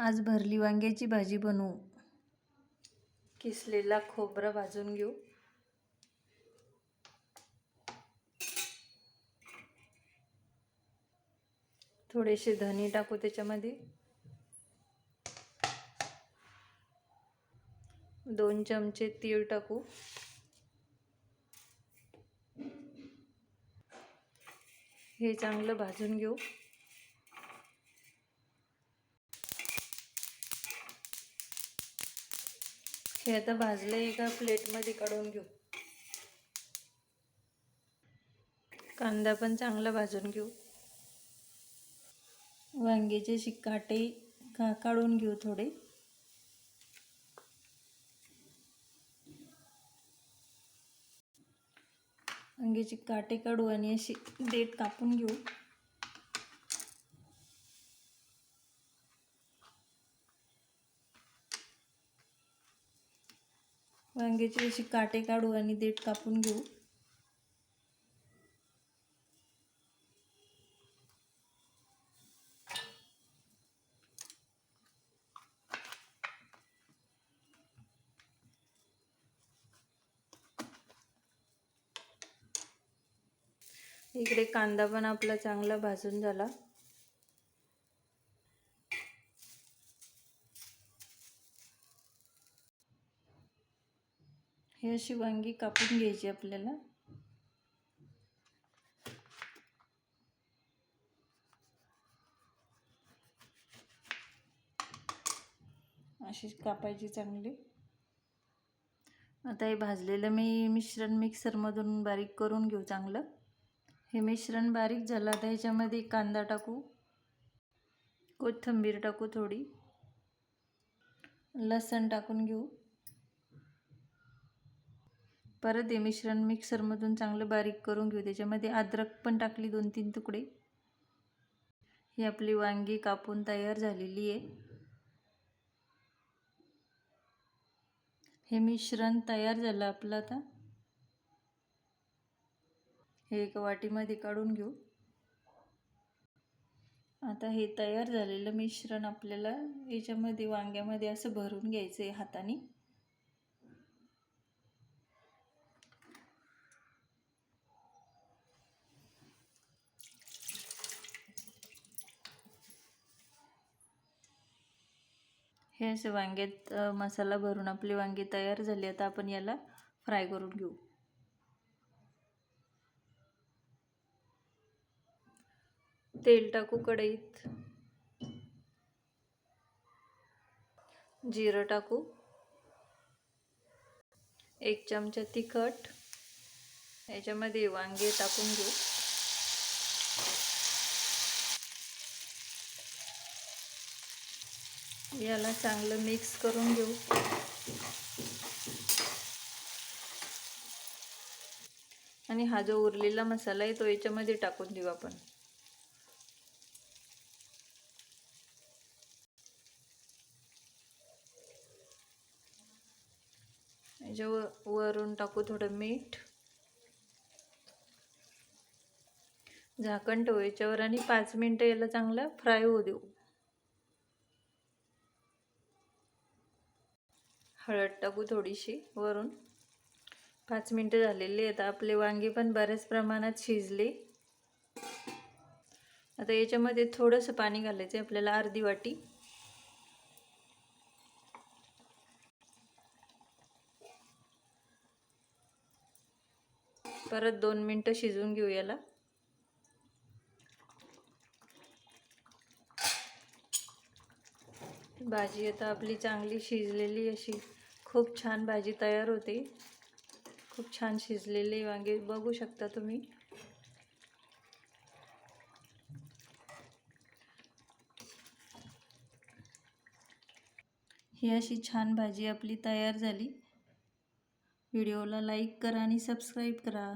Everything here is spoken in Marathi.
आज भरली वांग्याची भाजी बनवू. किसलेला खोबरं भाजून घेऊ. थोडेसे धने टाकू त्याच्यामध्ये. दोन चमचे तीळ टाकू. हे चांगलं भाजून घेऊ. हे आता भाजलं एका प्लेटमध्ये काढून घेऊ. कांदा पण चांगला भाजून घेऊ. वांग्याचे शिकाटे का काढून घेऊ थोडे. वांग्याचे काटे काढू आणि अशी देठ कापून घेऊ. वांग्याची अशी काटे काढू आणि देठ कापून घेऊ. इकडे कांदा पण आपला चांगला भाजून झाला. हे अशी वांगी कापून घ्यायची आपल्याला. अशी कापायची चांगली. आता हे भाजलेलं मी मिश्रण मिक्सरमधून बारीक करून घेऊ चांगलं. हे मिश्रण बारीक झालं आता ह्याच्यामध्ये कांदा टाकू. कोथिंबीर टाकू थोडी. लसण टाकून घेऊ. परत हे मिश्रण मिक्सरमधून चांगलं बारीक करून घेऊ. त्याच्यामध्ये अद्रक पण टाकली दोन तीन तुकडे. ही आपली वांगी कापून तयार झालेली आहे. हे मिश्रण तयार झालं आपलं आता. हे एका वाटीमध्ये काढून घेऊ. आता हे तयार झालेलं मिश्रण आपल्याला याच्यामध्ये वांग्यामध्ये असं भरून घ्यायचं आहे हाताने. हे असे वांग्यात मसाला भरून आपली वांगी तयार झाली. आता आपण याला फ्राय करून घेऊ. तेल टाकू कढईत. जिरं टाकू. एक चमचा तिखट. याच्यामध्ये वांगे टाकून घेऊ. याला चांगलं मिक्स करून घेऊ. आणि हा जो उरलेला मसाला आहे तो याच्यामध्ये टाकून देऊ आपण. याच्यावर वरून टाकू थोडं मीठ. झाकण ठेवू याच्यावर आणि पाच मिनटं याला चांगलं फ्राय होऊ देऊ. हळद टाकू थोडीशी वरून. पाच मिनटं झालेली आहेत. आपले वांगी पण बऱ्याच प्रमाणात शिजले. आता याच्यामध्ये थोडंसं पाणी घालायचं आहे. आपल्याला अर्धी वाटी. परत दोन मिनटं शिजवून घेऊ याला. भाजी आता आपली चांगली शिजलेली अशी. खूप छान भाजी तयार होते. खूप छान शिजलेले वांगे. बघू शकता तुम्ही. ही अशी छान भाजी आपली तयार झाली. व्हिडिओला लाईक करा आणि सबस्क्राईब करा.